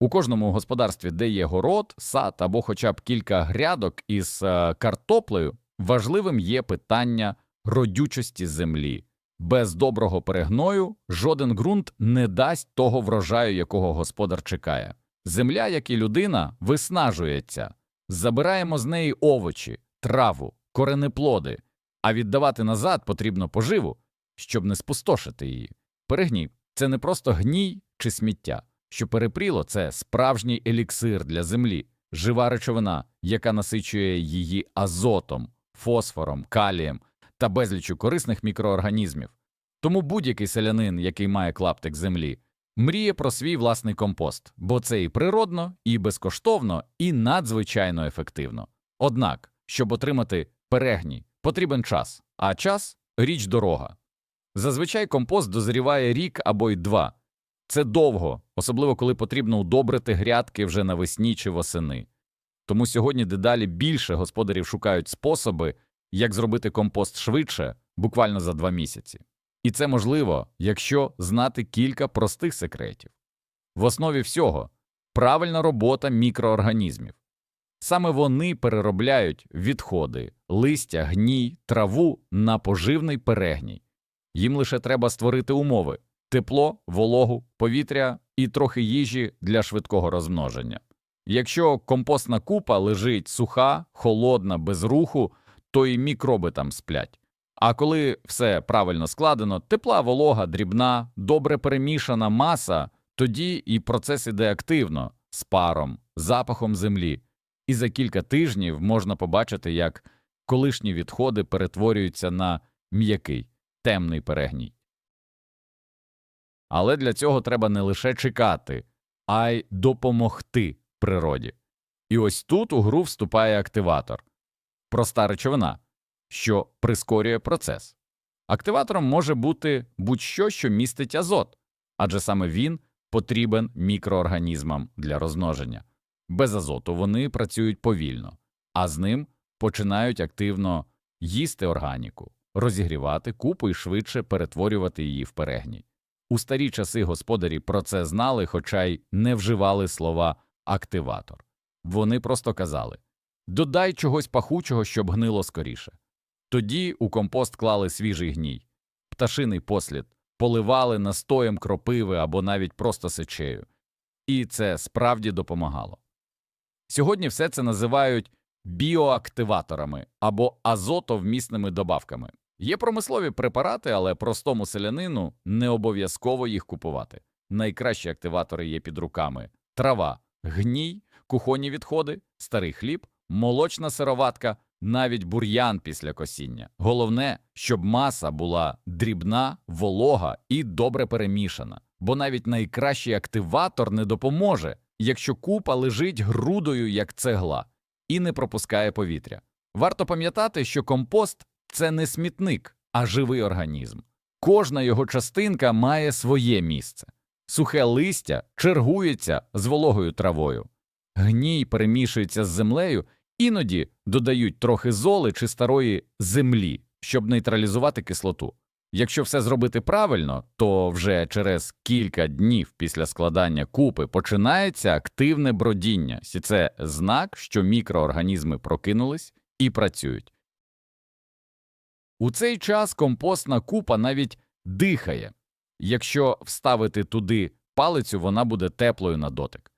У кожному господарстві, де є город, сад або хоча б кілька грядок із е, картоплею, важливим є питання родючості землі. Без доброго перегною жоден ґрунт не дасть того врожаю, якого господар чекає. Земля, як і людина, виснажується. Забираємо з неї овочі, траву, коренеплоди, а віддавати назад потрібно поживу, щоб не спустошити її. Перегній це не просто гній чи сміття. Що перепріло це справжній еліксир для землі, жива речовина, яка насичує її азотом, фосфором, калієм та безлічю корисних мікроорганізмів. Тому будь-який селянин, який має клаптик землі, мріє про свій власний компост, бо це і природно, і безкоштовно, і надзвичайно ефективно. Однак, щоб отримати перегній, потрібен час, а час річ дорога. Зазвичай компост дозріває рік або й два. Це довго, особливо коли потрібно удобрити грядки вже навесні чи восени. Тому сьогодні дедалі більше господарів шукають способи, як зробити компост швидше, буквально за два місяці. І це можливо, якщо знати кілька простих секретів. В основі всього правильна робота мікроорганізмів. Саме вони переробляють відходи, листя, гній, траву на поживний перегній. Їм лише треба створити умови тепло, вологу, повітря і трохи їжі для швидкого розмноження. Якщо компостна купа лежить суха, холодна, без руху, то і мікроби там сплять. А коли все правильно складено, тепла, волога, дрібна, добре перемішана маса, тоді і процес іде активно, з паром, запахом землі. І за кілька тижнів можна побачити, як колишні відходи перетворюються на м'який, темний перегній. Але для цього треба не лише чекати, а й допомогти природі. І ось тут у гру вступає активатор проста речовина, що прискорює процес. Активатором може бути будь-що, що містить азот, адже саме він потрібен мікроорганізмам для розмноження. Без азоту вони працюють повільно, а з ним починають активно їсти органіку, розігрівати купу і швидше перетворювати її в перегній. У старі часи господарі про це знали, хоча й не вживали слова активатор. Вони просто казали додай чогось пахучого, щоб гнило скоріше. Тоді у компост клали свіжий гній, пташиний послід, поливали настоєм кропиви або навіть просто сечею. І це справді допомагало. Сьогодні все це називають біоактиваторами або азотовмісними добавками. Є промислові препарати, але простому селянину не обов'язково їх купувати. Найкращі активатори є під руками трава, гній, кухонні відходи, старий хліб, молочна сироватка, навіть бур'ян після косіння. Головне, щоб маса була дрібна, волога і добре перемішана, бо навіть найкращий активатор не допоможе, якщо купа лежить грудою, як цегла, і не пропускає повітря. Варто пам'ятати, що компост це не смітник, а живий організм. Кожна його частинка має своє місце. Сухе листя чергується з вологою травою, гній перемішується з землею, іноді додають трохи золи чи старої землі, щоб нейтралізувати кислоту. Якщо все зробити правильно, то вже через кілька днів після складання купи починається активне бродіння, і це знак, що мікроорганізми прокинулись і працюють. У цей час компостна купа навіть дихає. Якщо вставити туди палицю, вона буде теплою на дотик.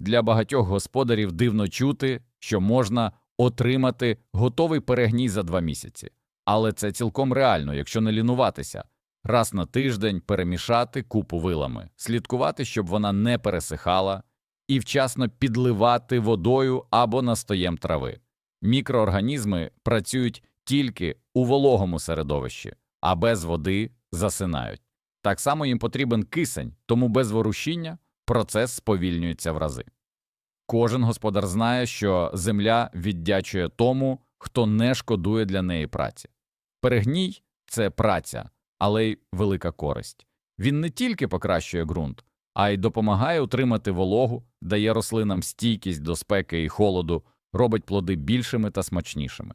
Для багатьох господарів дивно чути, що можна отримати готовий перегній за два місяці, але це цілком реально, якщо не лінуватися, раз на тиждень перемішати купу вилами, слідкувати, щоб вона не пересихала, і вчасно підливати водою або настоєм трави. Мікроорганізми працюють тільки у вологому середовищі, а без води засинають. Так само їм потрібен кисень, тому без ворушіння процес сповільнюється в рази. Кожен господар знає, що земля віддячує тому, хто не шкодує для неї праці. Перегній це праця, але й велика користь. Він не тільки покращує ґрунт, а й допомагає утримати вологу, дає рослинам стійкість до спеки і холоду, робить плоди більшими та смачнішими.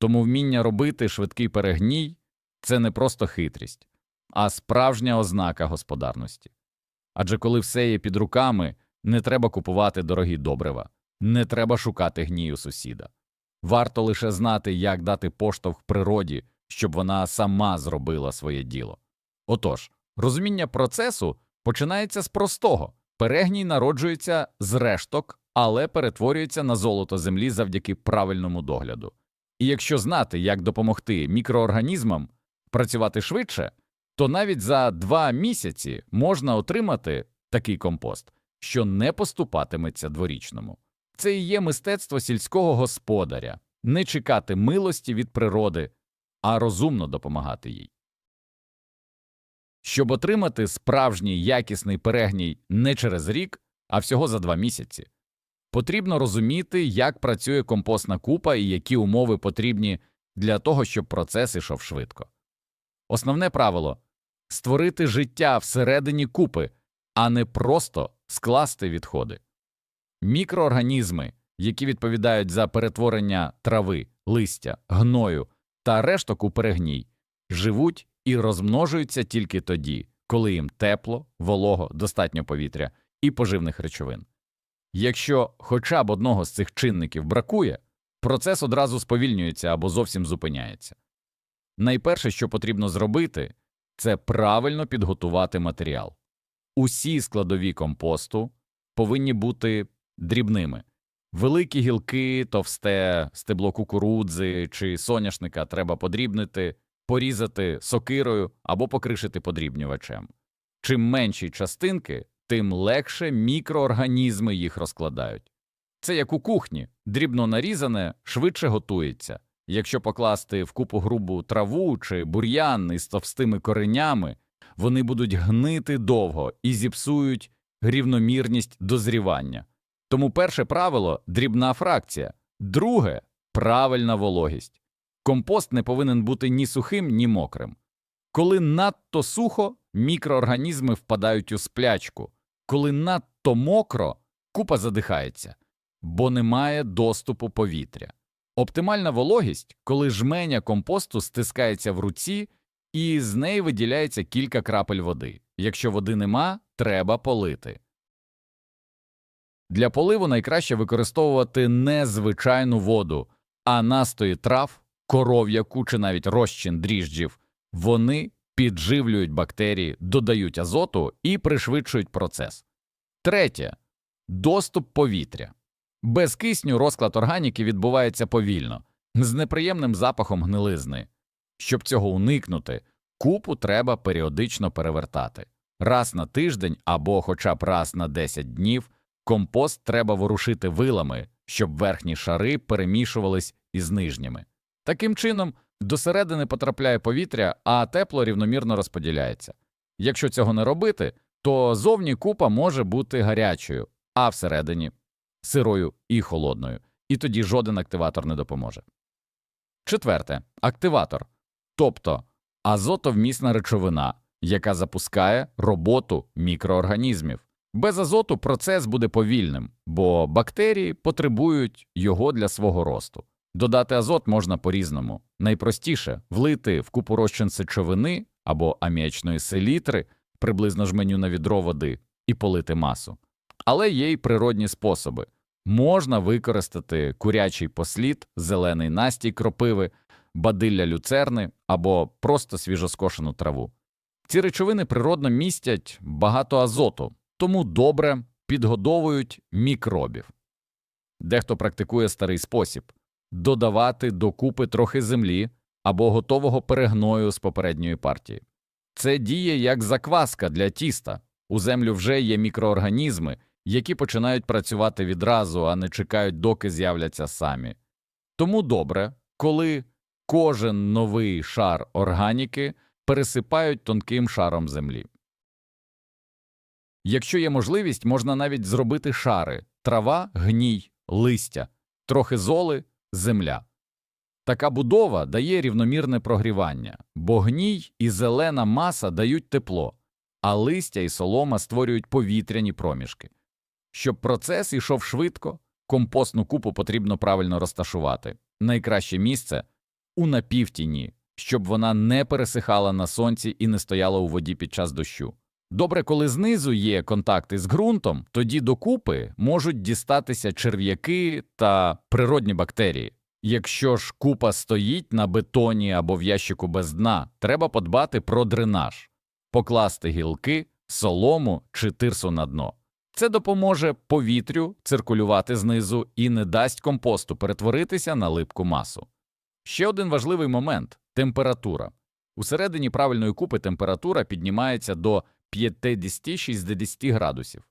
Тому вміння робити швидкий перегній це не просто хитрість, а справжня ознака господарності. Адже коли все є під руками, Не треба купувати дорогі добрива, не треба шукати гнію сусіда. Варто лише знати, як дати поштовх природі, щоб вона сама зробила своє діло. Отож, розуміння процесу починається з простого перегній народжується з решток, але перетворюється на золото землі завдяки правильному догляду. І якщо знати, як допомогти мікроорганізмам працювати швидше, то навіть за два місяці можна отримати такий компост, що не поступатиметься дворічному. Це і є мистецтво сільського господаря не чекати милості від природи, а розумно допомагати їй. Щоб отримати справжній якісний перегній не через рік, а всього за два місяці, потрібно розуміти, як працює компостна купа і які умови потрібні для того, щоб процес ішов швидко. Основне правило створити життя всередині купи, а не просто скласти відходи. Мікроорганізми, які відповідають за перетворення трави, листя, гною та решток у перегній, живуть і розмножуються тільки тоді, коли їм тепло, волого, достатньо повітря і поживних речовин. Якщо хоча б одного з цих чинників бракує, процес одразу сповільнюється або зовсім зупиняється. Найперше, що потрібно зробити, це правильно підготувати матеріал. Усі складові компосту повинні бути дрібними. Великі гілки, товсте стебло кукурудзи чи соняшника треба подрібнити, порізати сокирою або покришити подрібнювачем. Чим менші частинки, тим легше мікроорганізми їх розкладають. Це як у кухні, дрібно нарізане швидше готується. Якщо покласти в купу грубу траву чи бур'ян із товстими коренями, вони будуть гнити довго і зіпсують рівномірність дозрівання. Тому перше правило дрібна фракція, друге правильна вологість. Компост не повинен бути ні сухим, ні мокрим. Коли надто сухо, мікроорганізми впадають у сплячку, коли надто мокро, купа задихається, бо немає доступу повітря. Оптимальна вологість, коли жменя компосту стискається в руці і з неї виділяється кілька крапель води. Якщо води нема, треба полити. Для поливу найкраще використовувати не звичайну воду, а настої трав, коров'яку чи навіть розчин дріжджів. Вони підживлюють бактерії, додають азоту і пришвидшують процес. Третє доступ повітря. Без кисню розклад органіки відбувається повільно, з неприємним запахом гнилизни. Щоб цього уникнути, купу треба періодично перевертати. Раз на тиждень або хоча б раз на 10 днів компост треба ворушити вилами, щоб верхні шари перемішувались із нижніми. Таким чином, до середини потрапляє повітря, а тепло рівномірно розподіляється. Якщо цього не робити, то зовні купа може бути гарячою, а всередині сирою і холодною, і тоді жоден активатор не допоможе. Четверте активатор, тобто азотовмісна речовина, яка запускає роботу мікроорганізмів. Без азоту процес буде повільним, бо бактерії потребують його для свого росту. Додати азот можна по-різному. Найпростіше влити в купу розчин сечовини або аміачної селітри, приблизно жменю на відро води, і полити масу. Але є й природні способи. Можна використати курячий послід, зелений настій кропиви, бадилля люцерни або просто свіжоскошену траву. Ці речовини природно містять багато азоту, тому добре підгодовують мікробів. Дехто практикує старий спосіб додавати до купи трохи землі або готового перегною з попередньої партії. Це діє як закваска для тіста. У землю вже є мікроорганізми, які починають працювати відразу, а не чекають, доки з'являться самі. Тому добре, коли кожен новий шар органіки пересипають тонким шаром землі. Якщо є можливість, можна навіть зробити шари трава, гній, листя, трохи золи, земля. Така будова дає рівномірне прогрівання, бо гній і зелена маса дають тепло, а листя і солома створюють повітряні проміжки. Щоб процес ішов швидко, компостну купу потрібно правильно розташувати. Найкраще місце у напівтіні, щоб вона не пересихала на сонці і не стояла у воді під час дощу. Добре, коли знизу є контакти з ґрунтом, тоді докупи можуть дістатися черв'яки та природні бактерії. Якщо ж купа стоїть на бетоні або в ящику без дна, треба подбати про дренаж, покласти гілки, солому чи тирсу на дно. Це допоможе повітрю циркулювати знизу і не дасть компосту перетворитися на липку масу. Ще один важливий момент температура. Усередині правильної купи температура піднімається до 50-60 градусів.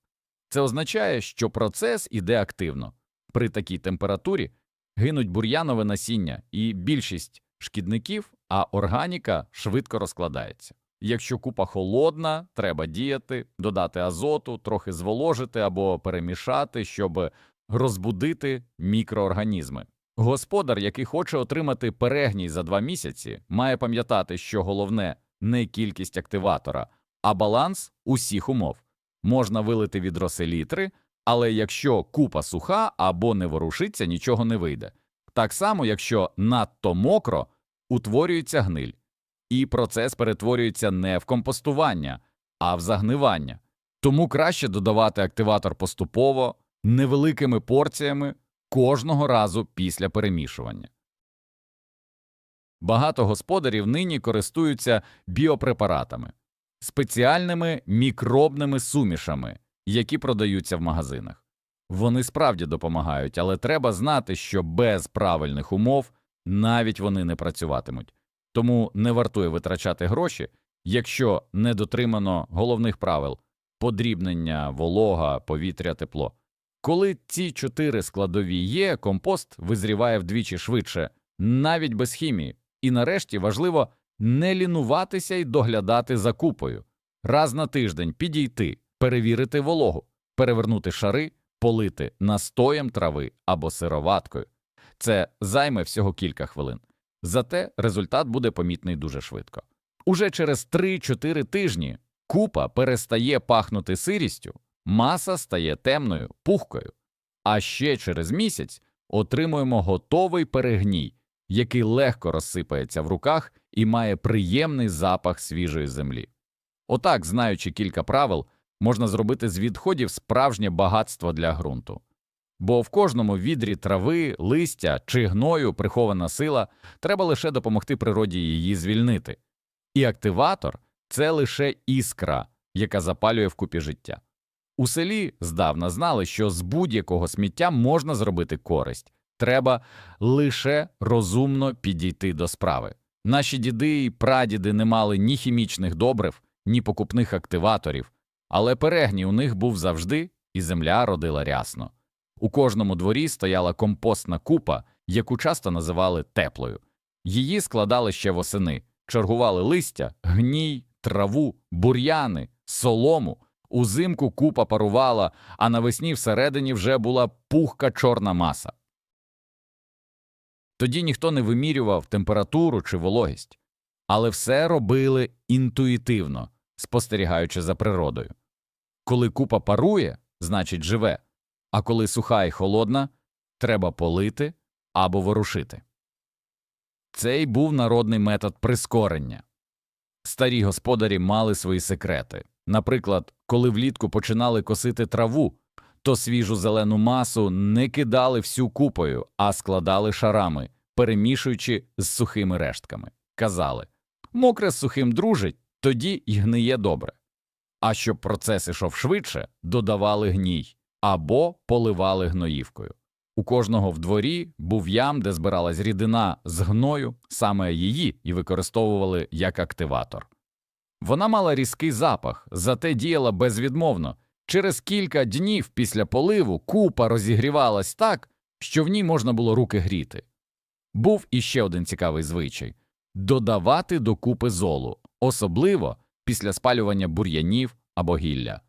Це означає, що процес іде активно. При такій температурі гинуть бур'янове насіння і більшість шкідників, а органіка швидко розкладається. Якщо купа холодна, треба діяти, додати азоту, трохи зволожити або перемішати, щоб розбудити мікроорганізми. Господар, який хоче отримати перегній за два місяці, має пам'ятати, що головне не кількість активатора, а баланс усіх умов. Можна вилити відро селітри, але якщо купа суха або не ворушиться, нічого не вийде. Так само, якщо надто мокро, утворюється гниль, і процес перетворюється не в компостування, а в загнивання. Тому краще додавати активатор поступово, невеликими порціями кожного разу після перемішування. Багато господарів нині користуються біопрепаратами, спеціальними мікробними сумішами, які продаються в магазинах. Вони справді допомагають, але треба знати, що без правильних умов навіть вони не працюватимуть. Тому не вартує витрачати гроші, якщо не дотримано головних правил подрібнення, волога, повітря, тепло. Коли ці чотири складові є, компост визріває вдвічі швидше, навіть без хімії. І нарешті важливо не лінуватися і доглядати за купою. Раз на тиждень підійти, перевірити вологу, перевернути шари, полити настоєм трави або сироваткою. Це займе всього кілька хвилин. Зате результат буде помітний дуже швидко. Уже через 3-4 тижні купа перестає пахнути сирістю, маса стає темною, пухкою. А ще через місяць отримуємо готовий перегній, який легко розсипається в руках і має приємний запах свіжої землі. Отак, знаючи кілька правил, можна зробити з відходів справжнє багатство для ґрунту. Бо в кожному відрі трави, листя чи гною прихована сила, треба лише допомогти природі її звільнити. І активатор це лише іскра, яка запалює вкупі життя. У селі здавна знали, що з будь-якого сміття можна зробити користь, треба лише розумно підійти до справи. Наші діди і прадіди не мали ні хімічних добрив, ні покупних активаторів, але перегній у них був завжди, і земля родила рясно. У кожному дворі стояла компостна купа, яку часто називали теплою. Її складали ще восени, чергували листя, гній, траву, бур'яни, солому. Узимку купа парувала, а навесні всередині вже була пухка чорна маса. Тоді ніхто не вимірював температуру чи вологість, але все робили інтуїтивно, спостерігаючи за природою. Коли купа парує, значить живе, а коли суха і холодна, треба полити або ворушити. Цей був народний метод прискорення. Старі господарі мали свої секрети. Наприклад, коли влітку починали косити траву, то свіжу зелену масу не кидали всю купою, а складали шарами, перемішуючи з сухими рештками. Казали мокре з сухим дружить, тоді й гниє добре. А щоб процес ішов швидше, додавали гній або поливали гноївкою. У кожного в дворі був ям, де збиралась рідина з гною, саме її і використовували як активатор. Вона мала різкий запах, зате діяла безвідмовно. Через кілька днів після поливу купа розігрівалась так, що в ній можна було руки гріти. Був іще один цікавий звичай додавати до купи золу, особливо після спалювання бур'янів або гілля.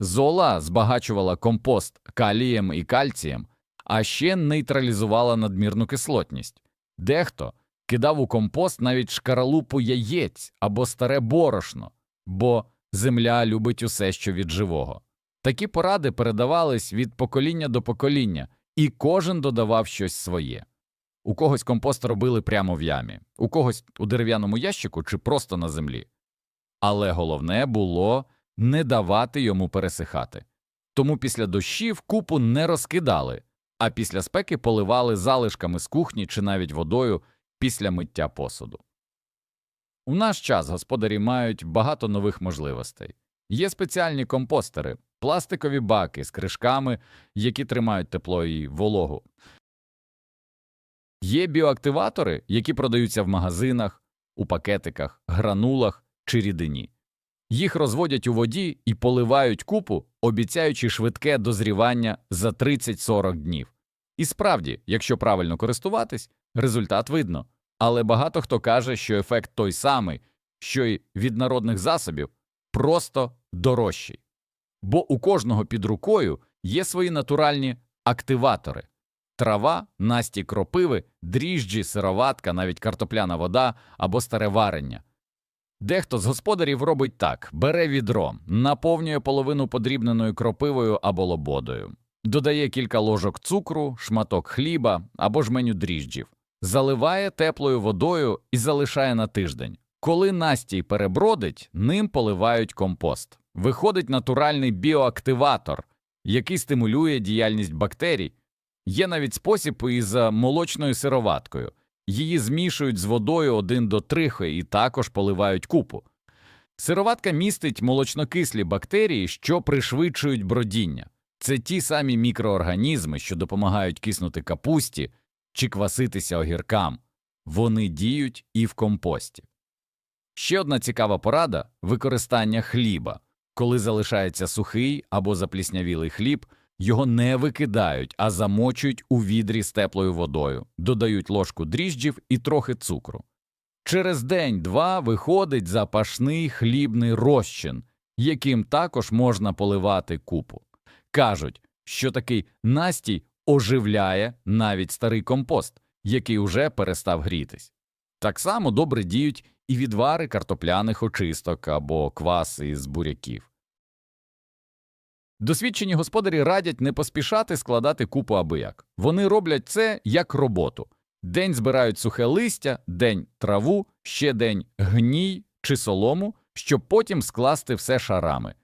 Зола збагачувала компост калієм і кальцієм, а ще нейтралізувала надмірну кислотність. Дехто кидав у компост навіть шкаралупу яєць або старе борошно, бо земля любить усе, що від живого. Такі поради передавались від покоління до покоління, і кожен додавав щось своє. У когось компост робили прямо в ямі, у когось у дерев'яному ящику чи просто на землі. Але головне було не давати йому пересихати. Тому після дощів купу не розкидали, а після спеки поливали залишками з кухні чи навіть водою після миття посуду. У наш час господарі мають багато нових можливостей. Є спеціальні компостери, пластикові баки з кришками, які тримають тепло і вологу. Є біоактиватори, які продаються в магазинах, у пакетиках, гранулах чи рідині. Їх розводять у воді і поливають купу, обіцяючи швидке дозрівання за 30-40 днів. І справді, якщо правильно користуватись, результат видно. Але багато хто каже, що ефект той самий, що й від народних засобів, просто дорожчий. Бо у кожного під рукою є свої натуральні активатори трава, насті кропиви, дріжджі, сироватка, навіть картопляна вода або старе варення. Дехто з господарів робить так: бере відро, наповнює половину подрібненою кропивою або лободою, додає кілька ложок цукру, шматок хліба або жменю дріжджів, заливає теплою водою і залишає на тиждень. Коли настій перебродить, ним поливають компост. Виходить натуральний біоактиватор, який стимулює діяльність бактерій. Є навіть спосіб із молочною сироваткою. Її змішують з водою один до трихи і також поливають купу. Сироватка містить молочнокислі бактерії, що пришвидшують бродіння. Це ті самі мікроорганізми, що допомагають киснути капусті чи кваситися огіркам. Вони діють і в компості. Ще одна цікава порада використання хліба. Коли залишається сухий або запліснявілий хліб, його не викидають, а замочують у відрі з теплою водою, додають ложку дріжджів і трохи цукру. Через день-два виходить запашний хлібний розчин, яким також можна поливати купу. Кажуть, що такий настій оживляє навіть старий компост, який уже перестав грітись. Так само добре діють і відвари картопляних очисток або кваси із буряків. Досвідчені господарі радять не поспішати складати купу абияк. Вони роблять це як роботу. День збирають сухе листя, день траву, ще день гній чи солому, щоб потім скласти все шарами.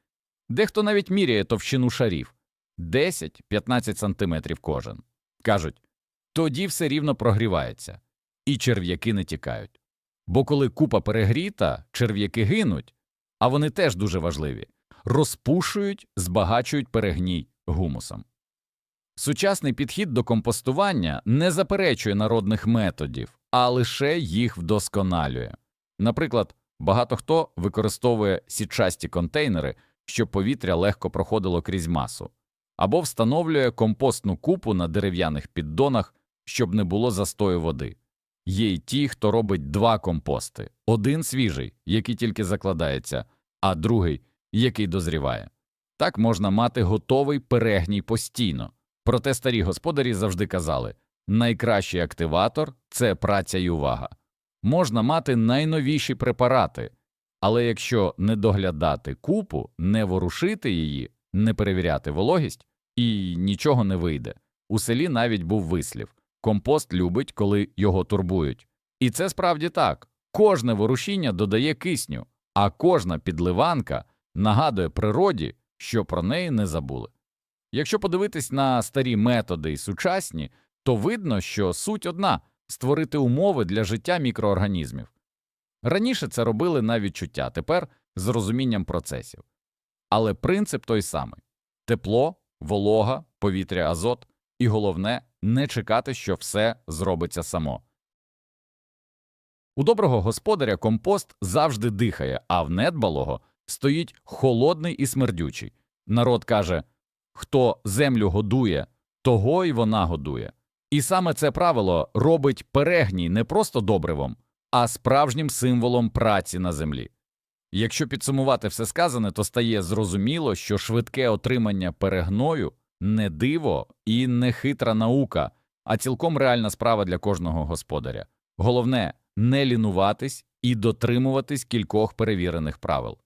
Дехто навіть міряє товщину шарів 10-15 сантиметрів кожен. Кажуть, тоді все рівно прогрівається, і черв'яки не тікають. Бо коли купа перегріта, черв'яки гинуть, а вони теж дуже важливі розпушують, збагачують перегній гумусом. Сучасний підхід до компостування не заперечує народних методів, а лише їх вдосконалює. Наприклад, багато хто використовує січасті контейнери, щоб повітря легко проходило крізь масу, або встановлює компостну купу на дерев'яних піддонах, щоб не було застою води. Є й ті, хто робить два компости: один свіжий, який тільки закладається, а другий який дозріває. Так можна мати готовий перегній постійно. Проте старі господарі завжди казали найкращий активатор це праця й увага. Можна мати найновіші препарати, але якщо не доглядати купу, не ворушити її, не перевіряти вологість, і нічого не вийде. У селі навіть був вислів компост любить, коли його турбують. І це справді так кожне ворушіння додає кисню, а кожна підливанка нагадує природі, що про неї не забули. Якщо подивитись на старі методи і сучасні, то видно, що суть одна створити умови для життя мікроорганізмів. Раніше це робили на відчуття, тепер з розумінням процесів. Але принцип той самий тепло, волога, повітря, азот, і головне не чекати, що все зробиться само. У доброго господаря компост завжди дихає, а в недбалого стоїть холодний і смердючий. Народ каже хто землю годує, того й вона годує. І саме це правило робить перегній не просто добривом, а справжнім символом праці на землі. Якщо підсумувати все сказане, то стає зрозуміло, що швидке отримання перегною не диво і не хитра наука, а цілком реальна справа для кожного господаря. Головне не лінуватись і дотримуватись кількох перевірених правил.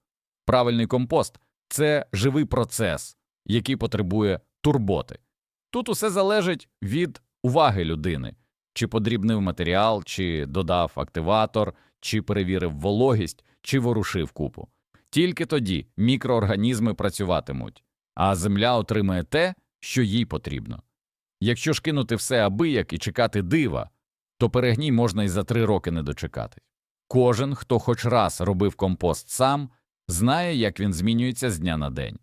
Правильний компост це живий процес, який потребує турботи. Тут усе залежить від уваги людини, чи подрібнив матеріал, чи додав активатор, чи перевірив вологість, чи ворушив купу. Тільки тоді мікроорганізми працюватимуть, а земля отримає те, що їй потрібно. Якщо ж кинути все абияк і чекати дива, то перегній можна і за три роки не дочекати. Кожен, хто хоч раз робив компост сам, знає, як він змінюється з дня на день.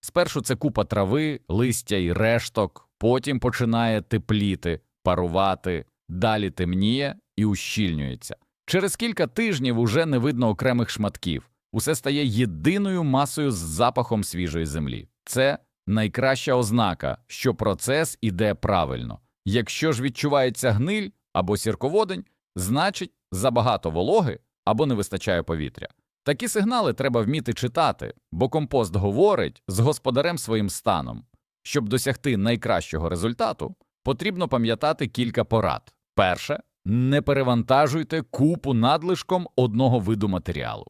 Спершу це купа трави, листя і решток, потім починає тепліти, парувати, далі темніє і ущільнюється. Через кілька тижнів уже не видно окремих шматків, усе стає єдиною масою з запахом свіжої землі. Це найкраща ознака, що процес іде правильно. Якщо ж відчувається гниль або сірководень, значить забагато вологи або не вистачає повітря. Такі сигнали треба вміти читати, бо компост говорить з господарем своїм станом. Щоб досягти найкращого результату, потрібно пам'ятати кілька порад. Перше, не перевантажуйте купу надлишком одного виду матеріалу.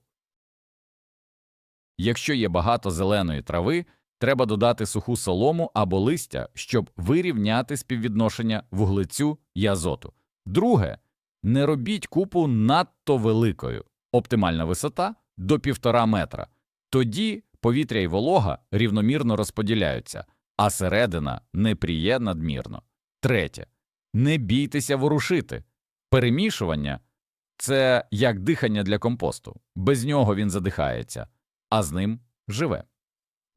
Якщо є багато зеленої трави, треба додати суху солому або листя, щоб вирівняти співвідношення вуглецю і азоту. Друге, не робіть купу надто великою. Оптимальна висота до півтора метра. Тоді повітря і волога рівномірно розподіляються, а середина не пріє надмірно. Третє. Не бійтеся ворушити. Перемішування це як дихання для компосту. Без нього він задихається, а з ним живе.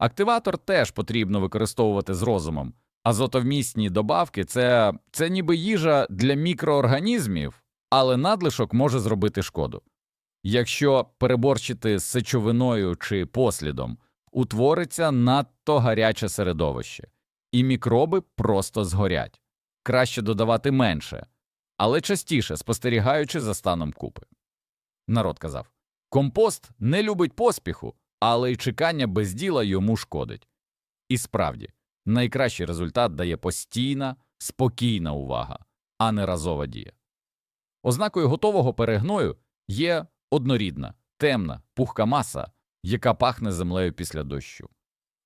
Активатор теж потрібно використовувати з розумом. Азотовмісні добавки це, це ніби їжа для мікроорганізмів, але надлишок може зробити шкоду. Якщо переборчити з сечовиною чи послідом, утвориться надто гаряче середовище, і мікроби просто згорять. Краще додавати менше, але частіше спостерігаючи за станом купи. Народ казав компост не любить поспіху, але й чекання без діла йому шкодить. І справді, найкращий результат дає постійна, спокійна увага, а не разова дія. Ознакою готового перегною є однорідна, темна, пухка маса, яка пахне землею після дощу.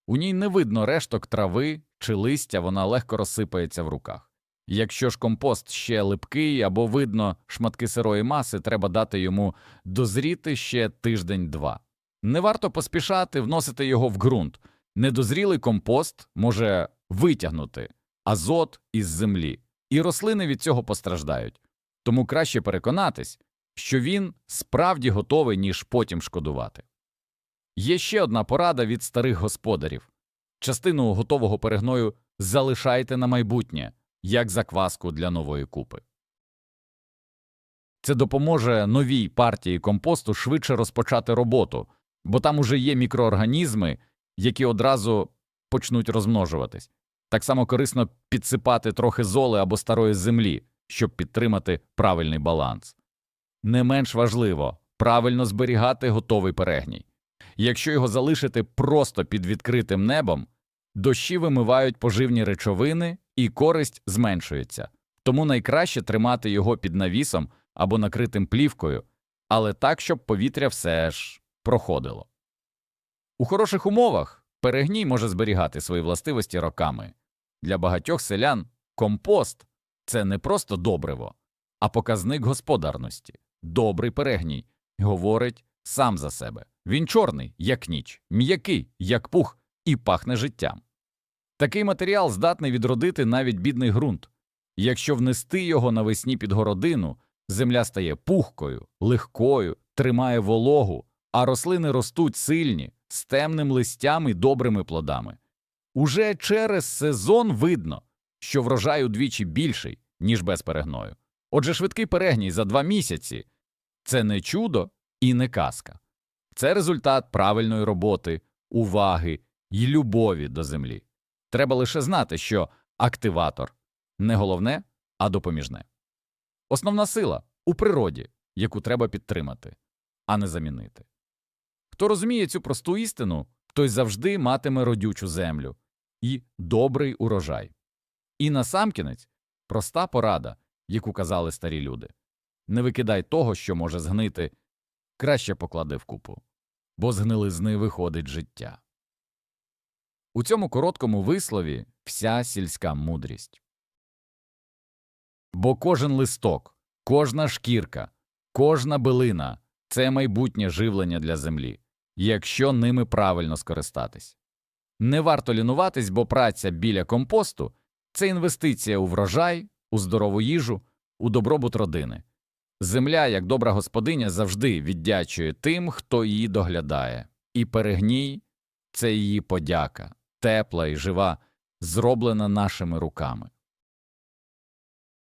У ній не видно решток трави чи листя, вона легко розсипається в руках. Якщо ж компост ще липкий або видно шматки сирої маси, треба дати йому дозріти ще тиждень-два. Не варто поспішати вносити його в ґрунт. Недозрілий компост може витягнути азот із землі, і рослини від цього постраждають. Тому краще переконатись, що він справді готовий, ніж потім шкодувати. Є ще одна порада від старих господарів частину готового перегною залишайте на майбутнє, як закваску для нової купи. Це допоможе новій партії компосту швидше розпочати роботу, бо там уже є мікроорганізми, які одразу почнуть розмножуватись. Так само корисно підсипати трохи золи або старої землі, щоб підтримати правильний баланс. Не менш важливо правильно зберігати готовий перегній. Якщо його залишити просто під відкритим небом, дощі вимивають поживні речовини і користь зменшується, тому найкраще тримати його під навісом або накритим плівкою, але так, щоб повітря все ж проходило. У хороших умовах перегній може зберігати свої властивості роками. Для багатьох селян компост це не просто добриво, а показник господарності. Добрий перегній говорить сам за себе. Він чорний, як ніч, м'який, як пух, і пахне життям. Такий матеріал здатний відродити навіть бідний ґрунт. Якщо внести його навесні під городину, земля стає пухкою, легкою, тримає вологу, а рослини ростуть сильні, з темним листям і добрими плодами. Уже через сезон видно, що врожай удвічі більший, ніж без перегною. Отже, швидкий перегній за два місяці це не чудо і не казка. Це результат правильної роботи, уваги і любові до землі. Треба лише знати, що активатор не головне, а допоміжне. Основна сила у природі, яку треба підтримати, а не замінити. Хто розуміє цю просту істину, той завжди матиме родючу землю і добрий урожай. І насамкінець проста порада, яку казали старі люди не викидай того, що може згнити, краще поклади в купу, бо з гнилизни виходить життя. У цьому короткому вислові вся сільська мудрість. Бо кожен листок, кожна шкірка, кожна билина це майбутнє живлення для землі. Якщо ними правильно скористатись. Не варто лінуватись, бо праця біля компосту це інвестиція у врожай, у здорову їжу, у добробут родини. Земля, як добра господиня, завжди віддячує тим, хто її доглядає, і перегній це її подяка, тепла і жива, зроблена нашими руками.